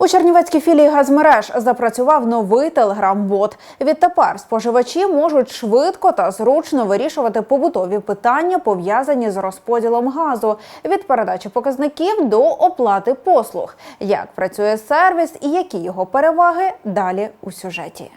У Чернівецькій філії газмереж запрацював новий телеграм-бот. Відтепер споживачі можуть швидко та зручно вирішувати побутові питання, пов'язані з розподілом газу від передачі показників до оплати послуг. Як працює сервіс і які його переваги далі у сюжеті.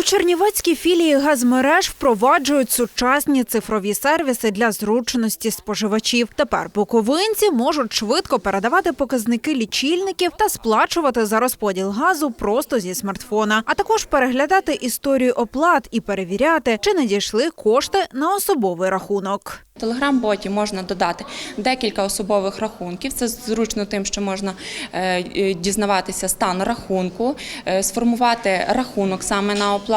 У Чернівецькій філії газмереж впроваджують сучасні цифрові сервіси для зручності споживачів. Тепер буковинці можуть швидко передавати показники лічильників та сплачувати за розподіл газу просто зі смартфона, а також переглядати історію оплат і перевіряти, чи надійшли кошти на особовий рахунок. В Телеграм-боті можна додати декілька особових рахунків. Це зручно тим, що можна е, е, дізнаватися стан рахунку, е, сформувати рахунок саме на оплату,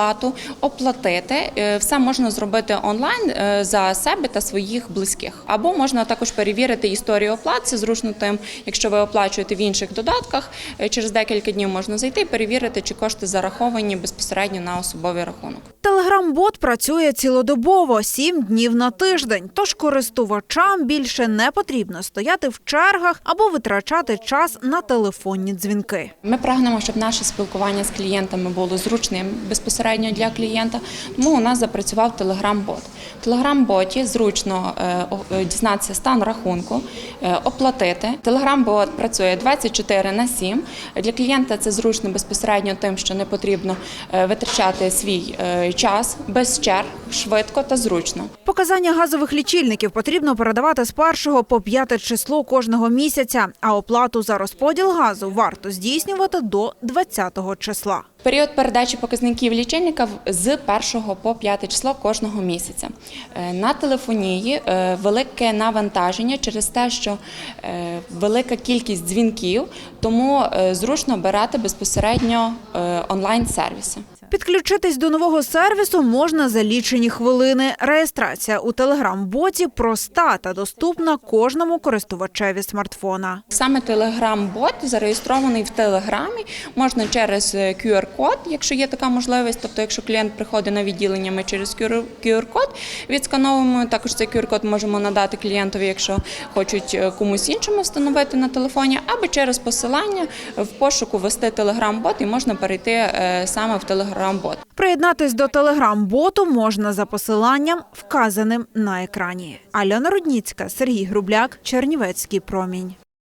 оплатити. Е, Все можна зробити онлайн е, за себе та своїх близьких. Або можна також перевірити історію оплат. Це зручно тим, якщо ви оплачуєте в інших додатках. е, Через декілька днів можна зайти і перевірити, чи кошти зараховані безпосередньо на особовий рахунок. Телеграм-бот працює цілодобово, сім днів на тиждень. Тож користувачам більше не потрібно стояти в чергах або витрачати час на телефонні дзвінки. Ми прагнемо, щоб наше спілкування з клієнтами було зручним безпосередньо для клієнта. Тому у нас запрацював Телеграм-бот. В Телеграм-боті зручно е, е, дізнатися стан рахунку, е, оплатити. Телеграм-бот працює 24 на 7. Для клієнта це зручно безпосередньо тим, що не потрібно витрачати свій час без черг, швидко та зручно. Показання газових лічильників потрібно передавати з 1 по 5 число кожного місяця, а оплату за розподіл газу варто здійснювати до 20 числа. Період передачі показників лічильника з 1 по 5 число кожного місяця. Е, На телефонії е, велике навантаження через те, що е, велика кількість дзвінків, тому зручно обирати безпосередньо онлайн-сервіси. Підключитись до нового сервісу можна за лічені хвилини. Реєстрація у телеграм-боті проста та доступна кожному користувачеві смартфона. Саме Telegram-бот зареєстрований в Телеграмі. Можна через е, QR-код, якщо є така можливість. Тобто, якщо клієнт приходить на відділення, ми через QR- QR-код відскановуємо. Також цей QR-код можемо надати клієнтові, якщо хочуть е, комусь іншому встановити на телефоні, або через посилання в пошуку ввести Telegram-бот і можна перейти е, саме в Telegram-бот. Приєднатись до телеграм-боту можна за посиланням, вказаним на екрані. Альона Рудніцька, Сергій Грубляк, Чернівецький промінь.